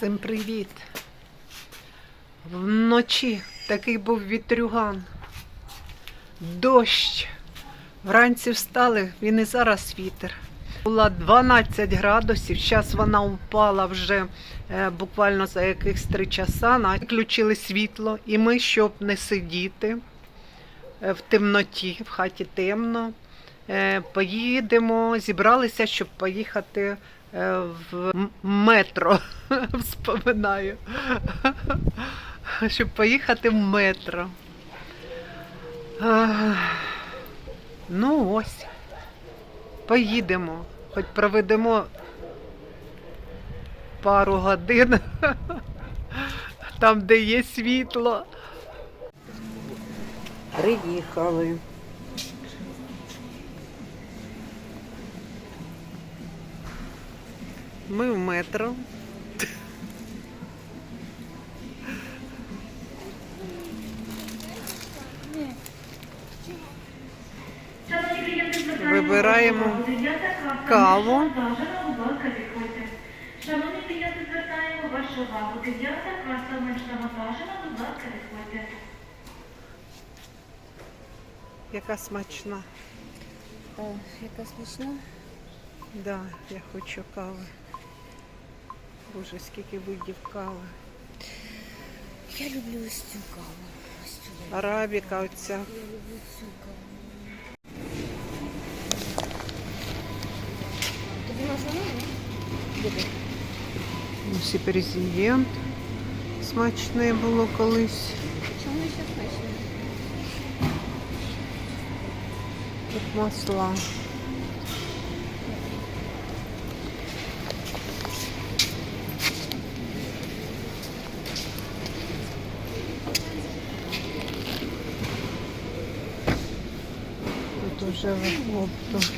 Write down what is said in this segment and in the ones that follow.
Всім привіт. Вночі такий був вітрюган. Дощ. Вранці встали, він і зараз вітер. Була 12 градусів, зараз вона впала вже е, буквально за якихось 3 часа. Включили світло, і ми, щоб не сидіти е, в темноті, в хаті темно, е, поїдемо, зібралися, щоб поїхати в метро. Вспоминаю. Щоб поїхати в метро. Ну ось. Поїдемо. Хоч проведемо пару годин там, де є світло. Приїхали. Ми в метро. Вибираємо каву. Шановні клієнти, звертаємо вашу увагу. Дев'ята каса менш навантажена, будь ласка, відходьте. Яка смачна. О, яка смачна. Да, я хочу кави. Боже, скільки видів кави. Я люблю ось цю каву. Ось цю. я Арабіка оця. люблю цю каву. Тобі можна Буде. Ось і президент. Смачне було колись. Чому ще смачно? Тут масла. Уже оптом.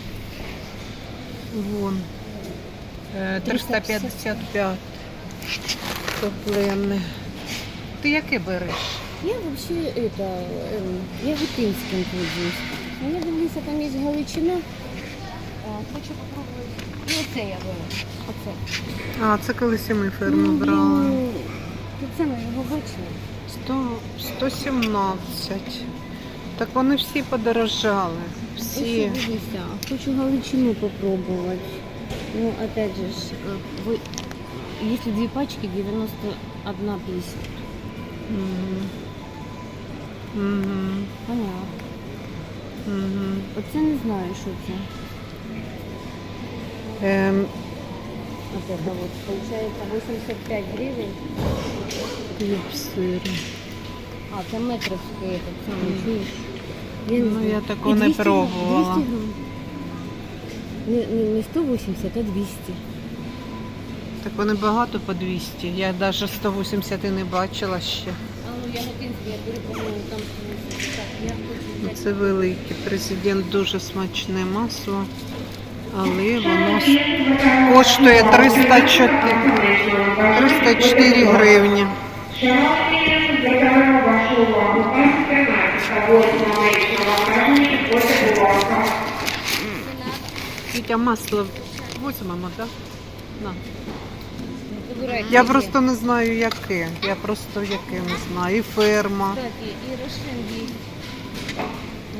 Вон. Е, 355 топлене. Ти яке береш? Я вообще это, я витинським пользуюсь. А я дивлюся, там є галичина. А, хочу попробувати. Ну, оце я беру. Оце. А, це колись і ми ферму Ну, брали. Тут це ми його бачили. 100, 117. Так вони всі подорожали Ось Всі. дивися, хочу галичину попробовать. Ну, опять же, ж, э, вы, если две пачки, 91,50. Мгм. Мгм. Понятно. Мгм. Оце не знаю, що це. Ем, Вот это вот. Получается 85 гривень. хліб сир. А, це метровський этот самий, чуєш? Він ну, я такого не пробувала. 200. Не, не, 180, а 200. Так вони багато по 200. Я навіть 180 не бачила ще. Це велике. Президент дуже смачне масло, але воно коштує 304, 304 гривні. Шановні, заявляю вашу увагу. Вітя масло візьмемо, так? На. Я просто не знаю яке. Я просто яке не знаю. І ферма. Кстати, і Рошен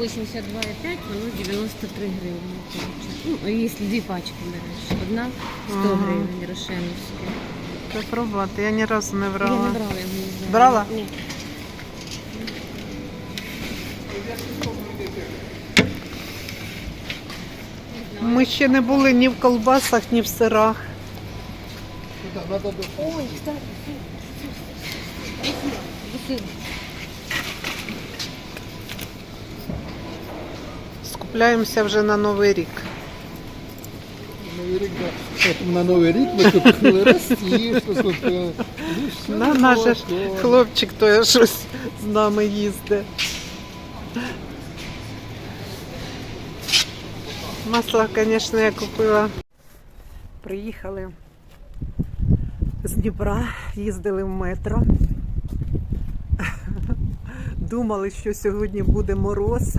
82,5, воно 93 гривні. Ну, якщо дві пачки береш. Одна 100 Ага. гривень Рошеновська. Треба пробувати. Я ні разу не Я не брала. брала його, не знаю. Брала? Ні. Ми ще не були ні в колбасах, ні в сирах. Ой. Скупляємося вже на Новий рік. Новий рік, да. От на Новий рік ми купили. Ну, На наш хлопчик то щось з нами їздить. Масло, звісно, я купила. Приїхали з Дніпра, їздили в метро. Думали, що сьогодні буде мороз.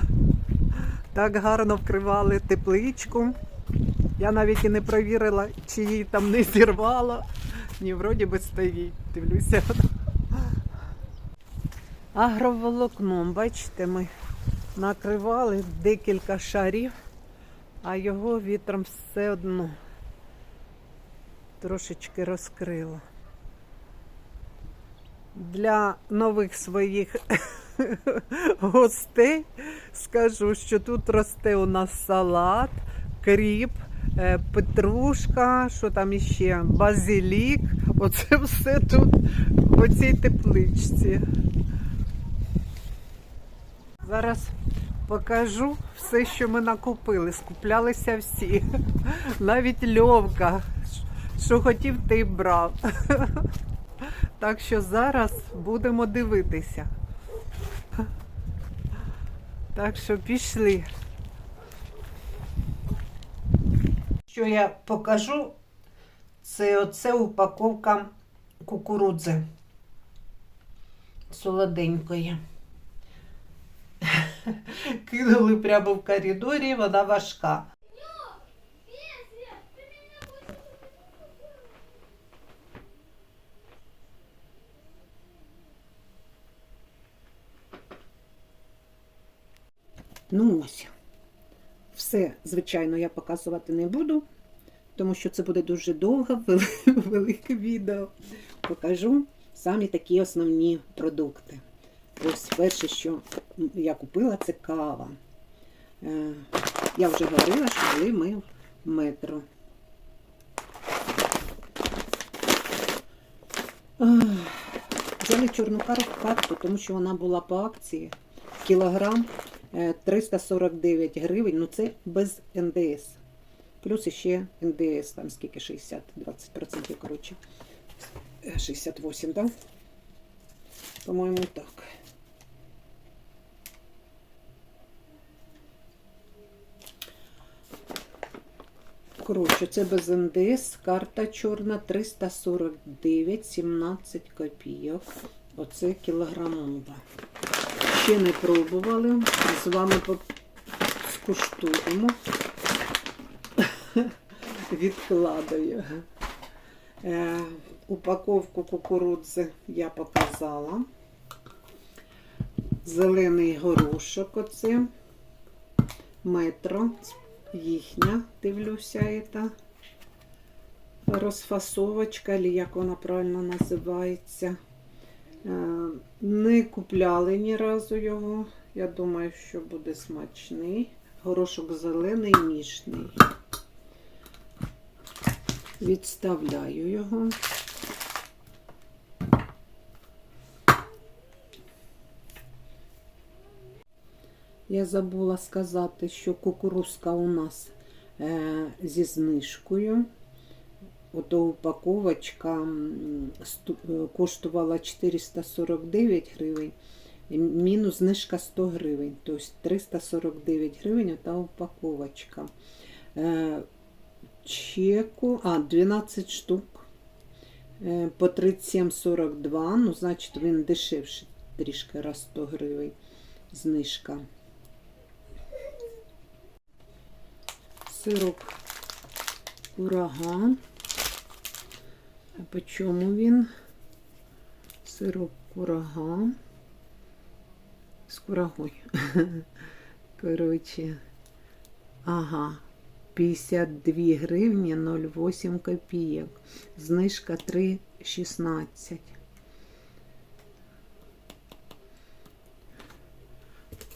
Так гарно вкривали тепличку. Я навіть і не провірила, чи її там не зірвало. Ні, вроді би стоїть. Дивлюся. Агроволокном, бачите, ми накривали декілька шарів, а його вітром все одно трошечки розкрило. Для нових своїх гостей скажу, що тут росте у нас салат, кріп, е, петрушка, що там іще, базилік. Оце все тут в цій тепличці. Зараз покажу все, що ми накупили. Скуплялися всі. Навіть Льовка, що хотів, ти брав. Так що зараз будемо дивитися. Так що пішли. Що я покажу, це оце упаковка кукурудзи солоденької. Кинули прямо в коридорі, вона важка. Ну ось. Все, звичайно, я показувати не буду, тому що це буде дуже довго, велике відео. Покажу самі такі основні продукти. Ось перше, що я купила, це кава. Е, Я вже говорила, що були ми в метро. Ах, Взяли чорну карту, тому що вона була по акції. Кілограм е, 349 гривень, ну це без НДС. Плюс ще НДС, там скільки 60, 20%, коротше. Е, 68, так? Да? По-моєму, так. Коротше, це без НДС, карта чорна 349, 17 копійок. Оце кілограмова. Ще не пробували. З вами скуштуємо. Відкладаю. Е, упаковку кукурудзи я показала. Зелений горошок оце. Метро. Їхня, дивлюся, это розфасовочка, або як вона правильно називається. Е, Не купляли ні разу його. Я думаю, що буде смачний. Горошок зелений, ніжний. Відставляю його. Я забула сказати, що кукурузка у нас е, зі знижкою. Ото упаковочка е, коштувала 449 гривень, мінус знижка 100 гривень. Тобто 349 гривень ота упаковочка. Е, чеку, а, 12 штук по 37,42, ну, значить, він дешевший трішки раз 100 гривень знижка. Сироп ураган. А по чому він? Сироп ураган. З курагою. Коротше. Ага. 52 гривні 08 копійок. Знижка 3,16.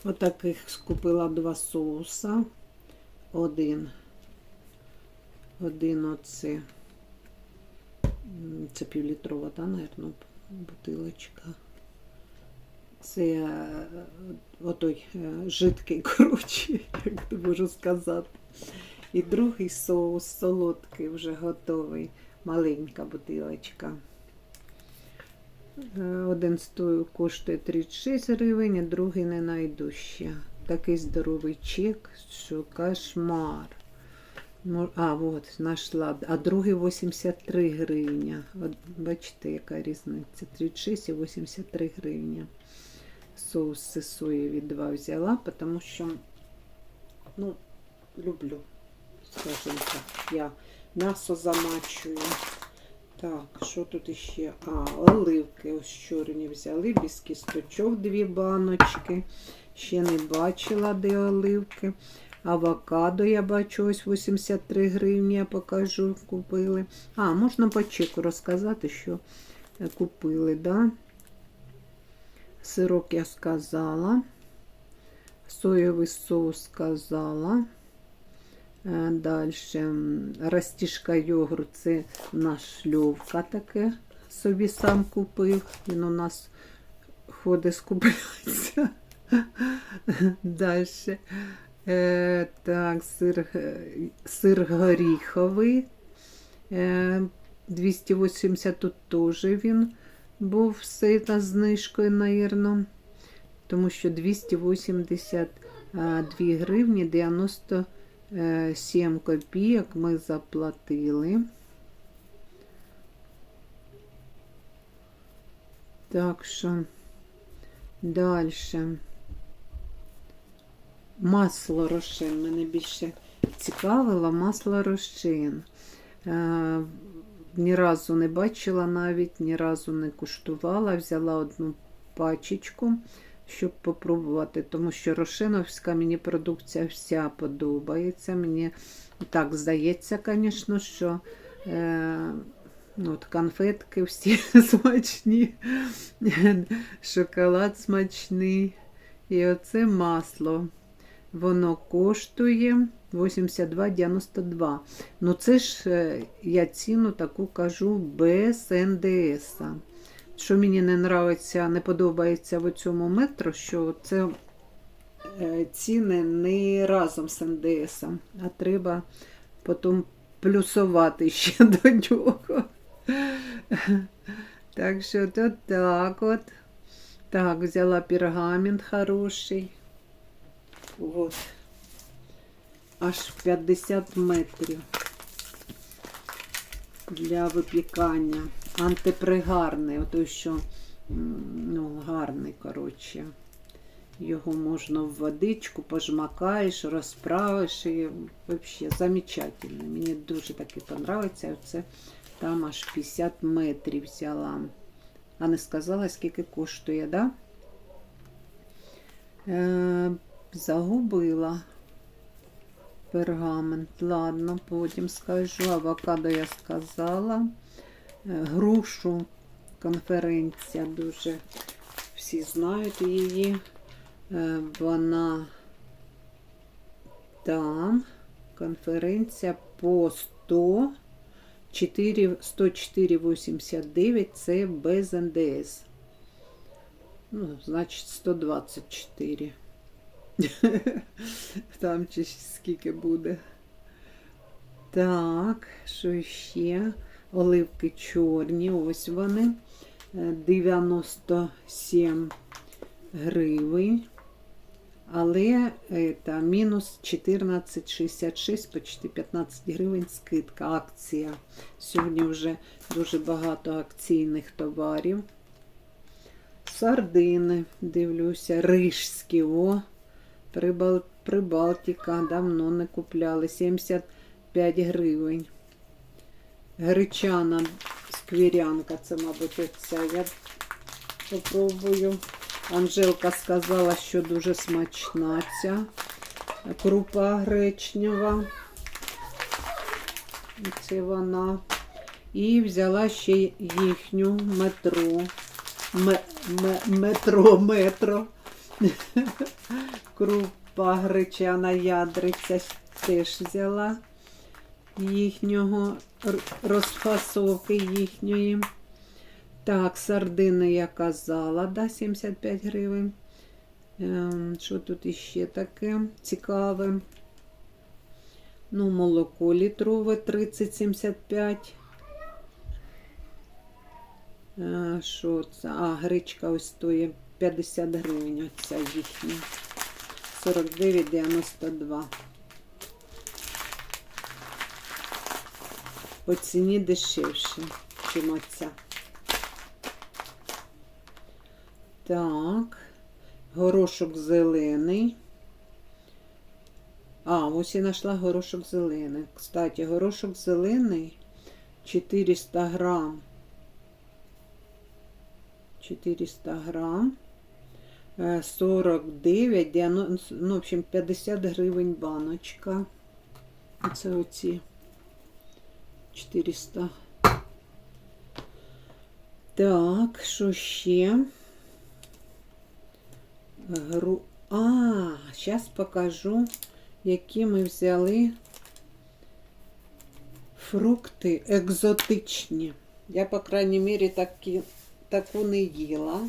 Отаких скупила два соуса. Один. Один оце. Це півлітрова, да, наверно, бутилочка. Це е, отой е, жидкий, коротше, як не можу сказати. І другий соус солодкий, вже готовий. Маленька бутилочка. Е, Один коштує 36 гривень, а другий не найду ще. Такий здоровий чек, що кошмар. А, от, знайшла. А другий 83 гривня. От, бачите, яка різниця. 36 і 83 гривня. Соуси соєві два взяла, тому що, ну, люблю, скажімо так, я м'ясо замачую. Так, що тут іще? А, оливки ось чорні взяли, без кісточок дві баночки. Ще не бачила, де оливки. Авокадо, я бачу, ось 83 гривні, я покажу, купили. А, можна по чеку розказати, що е, купили, да? Сирок я сказала. Соєвий соус сказала. Далі растіжка йогурт, це наш льовка таке собі сам купив. Він у нас ходить скупляється. Далі. Е, так, сир, е, сир горіховий. Е, 280 тут теж він був все на знижкою, навірно. Тому що 282 гривні 97 копійок ми заплатили. Так що далі. Масло рошин. Мене більше цікавило масло рошин. Е, ні разу не бачила навіть, ні разу не куштувала. Взяла одну пачечку, щоб попробувати, тому що рошиновська мені продукція вся подобається. Мені так здається, звісно, що е, ну, от конфетки всі смачні, шоколад смачний. І оце масло. Воно коштує 82,92. Ну, це ж е, я ціну таку кажу без НДС. Що мені не нравиться, не подобається в цьому метро, що це е, ціни не разом з НДС, а треба потім плюсувати ще до нього. Так що то так от. Так, взяла пергамент хороший. От. Аж 50 метрів для випікання. Антипригарний, ото що ну, гарний, коротше. Його можна в водичку, пожмакаєш, розправиш і взагалі замечательно. Мені дуже таки подобається. Оце там аж 50 метрів взяла. А не сказала, скільки коштує, да? Е, загубила пергамент. Ладно, потім скажу. Авокадо я сказала. Е, Грушу конференція дуже всі знають її. Е, Вона там конференція по 100 104,89 це без НДС. Ну, значить, 124. Там чи скільки буде. Так, що ще? Оливки чорні, ось вони. Е, 97 гривень. Але это, мінус 14,66, почти 15 гривень скидка, акція. Сьогодні вже дуже багато акційних товарів. Сардини, дивлюся, рижські, о, Прибал, Прибалтика, давно не купляли, 75 гривень. Гречана сквірянка, це, мабуть, оця. Я попробую. Анжелка сказала, що дуже смачна ця крупа гречнева. Це вона. І взяла ще їхню метро. Ме, ме, метро, метро. Крупа гречана ядриця теж взяла їхнього розфасовки їхньої. Так, сардини я казала, да, 75 гривень. Ем, що тут іще таке цікаве? Ну, молоко літрове 30,75. Е, Що це? А, гречка ось стоїть 50 гривень. Оця їхня. 49,92. По ціні дешевше, чим оця. Так, горошок зелений. А, ось і знайшла горошок зелений. Кстати, горошок зелений 400 грам. 400 грам. Е, 49, ну, в общем, 50 гривень баночка. Це оці 400. Так, що ще? Гру... А, зараз покажу, які ми взяли фрукти екзотичні. Я, по крайній мірі, такі, таку не їла.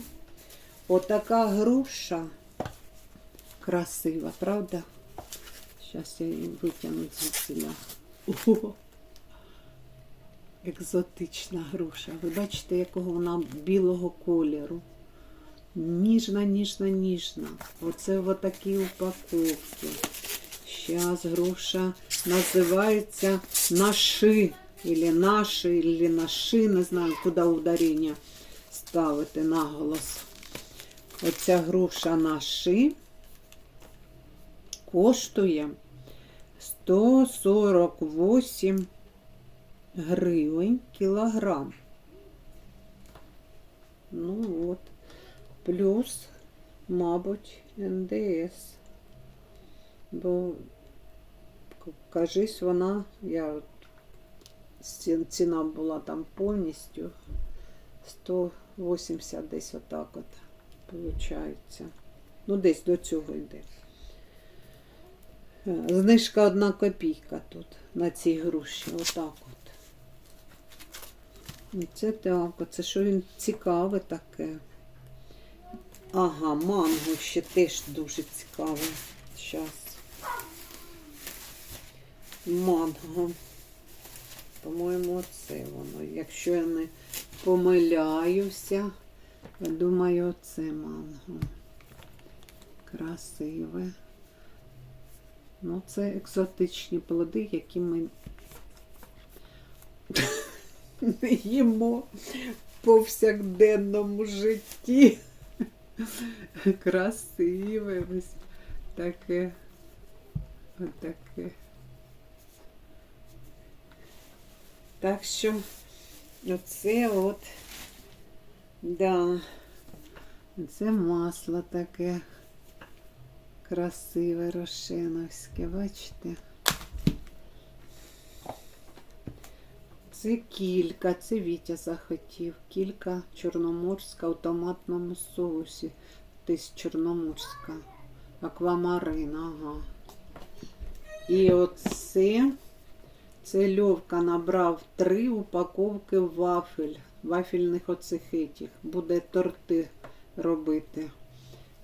Отака груша красива, правда? Зараз я її витягну звідсіля. Екзотична груша. Ви бачите, якого вона білого кольору. Ніжна, ніжна, ніжна. Оце в такій упаковці. Зараз груша називається наши. Или наші, или наши, не знаю, куди ударення ставити наголос. Оця груша наши коштує 148 гривень кілограм. Ну от. Плюс, мабуть, НДС. Бо, кажись, вона, я ціна була там повністю 180 десь отак от, виходить. Ну, десь до цього йде. Е, Знижка одна копійка тут на цій груші. Отак от. Це так, це що він цікаве таке. Ага, манго ще теж дуже цікаве. Зараз. Манго. По-моєму, це воно. Якщо я не помиляюся, я думаю, це манго. Красиве. Ну, це екзотичні плоди, які ми не їмо в повсякденному житті. Красиве ось таке. Отаке. Так що оце от, да, це масло таке красиве рошеновське, бачите? Це кілька, це Вітя захотів. Кілька чорноморська в томатному соусі. Десь чорноморська. Аквамарин, ага. І оце, це Льовка набрав три упаковки вафель. Вафельних оцих. Буде торти робити.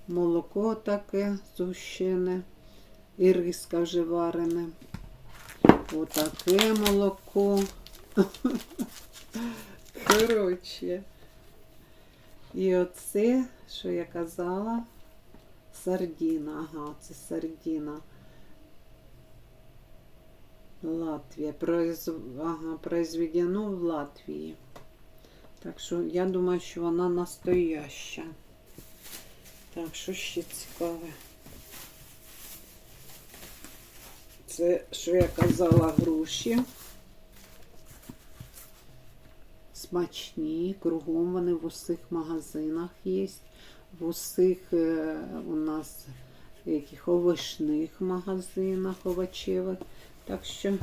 Молоко таке зущене. І риска вже варене. Отаке молоко. Коротше. І оце, що я казала, сардіна. Ага, це сардіна. Латвія. Произ... Ага, произведено в Латвії. Так що я думаю, що вона настояща. Так, що ще цікаве? Це, що я казала, груші. Смачні, кругом вони в усіх магазинах є. В усіх е, у нас яких овочних магазинах овочевих. Так що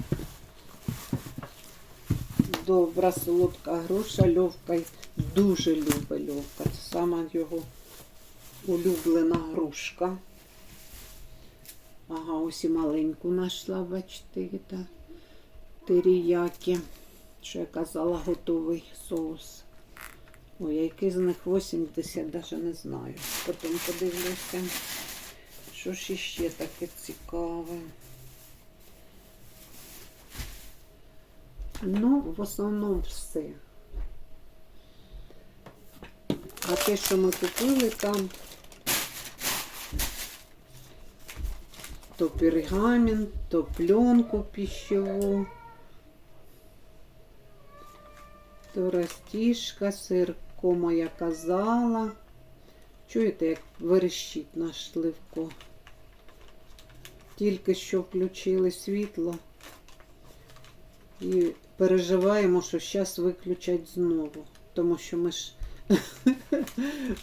добра солодка груша. Льовка дуже любить Льовка. Це сама його улюблена грушка. Ага, ось і маленьку знайшла, бачите, та. Що я казала, готовий соус. Ой, а який з них 80, навіть не знаю. Потім подивлюся. Що ж іще таке цікаве. Ну, в основному все. А те, що ми купили там, то пергамент, то пленку пищеву, то растішка, сир кома казала. Чуєте, як верещить наш Сливко? Тільки що включили світло і переживаємо, що зараз виключать знову. Тому що ми ж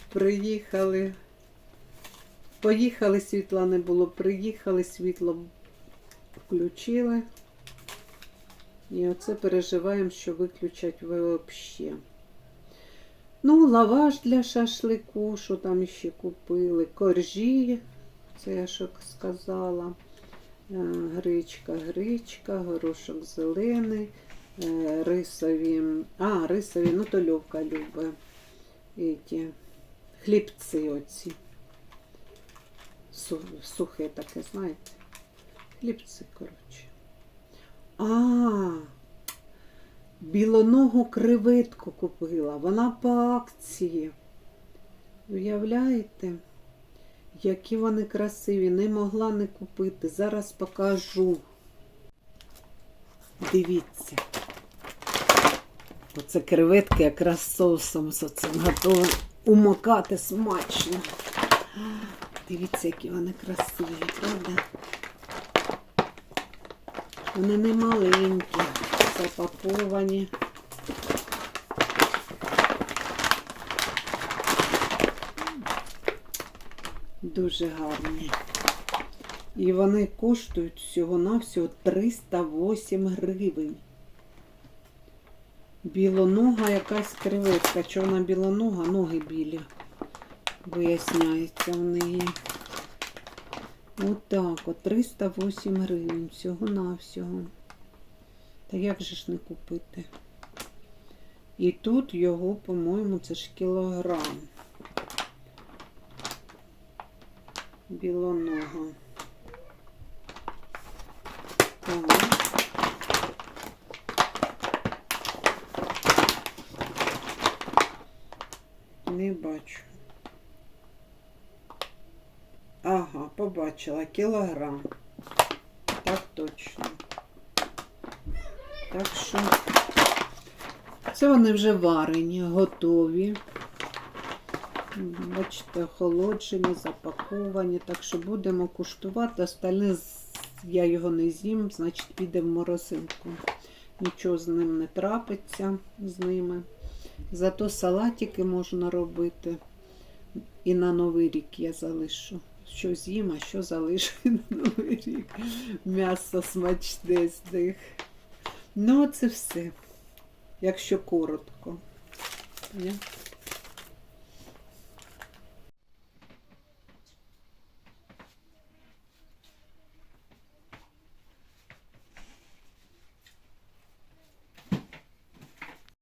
приїхали. Поїхали, світла не було, приїхали, світло включили. І оце переживаємо, що виключать взагалі. Ну, лаваш для шашлику, що там ще купили. Коржі, це я що сказала. Е, Гречка, гречка, горошок зелений, е, рисові. А, рисові, ну то Льовка любить. Хлібці оці. Сухе таке, знаєте. Хлібці, коротше. А, білоногу креветку купила. Вона по акції. Уявляєте? Які вони красиві, не могла не купити. Зараз покажу. Дивіться. Оце креветки якраз соусом з оцим готовим умокати смачно. Дивіться, які вони красиві, правда? Вони не маленькі, запаковані. Дуже гарні. І вони коштують всього-навсього 308 гривень. Білонога якась креветка. Чорна білонога, ноги білі. Виясняється в неї. Отак от 308 гривень всього-навсього. Та як же ж не купити? І тут його, по-моєму, це ж кілограм. Білонога. Так. Не бачу. Ага, побачила. Кілограм. Так точно. Так що це вони вже варені, готові. Бачите, охолоджені, запаковані. Так що будемо куштувати. Остальне я його не з'їм, значить піде в морозилку. Нічого з ним не трапиться з ними. Зато салатики можна робити. І на Новий рік я залишу. Що з'їм, а що залишу на Новий рік. М'ясо смачне з них. Ну, це все. Якщо коротко.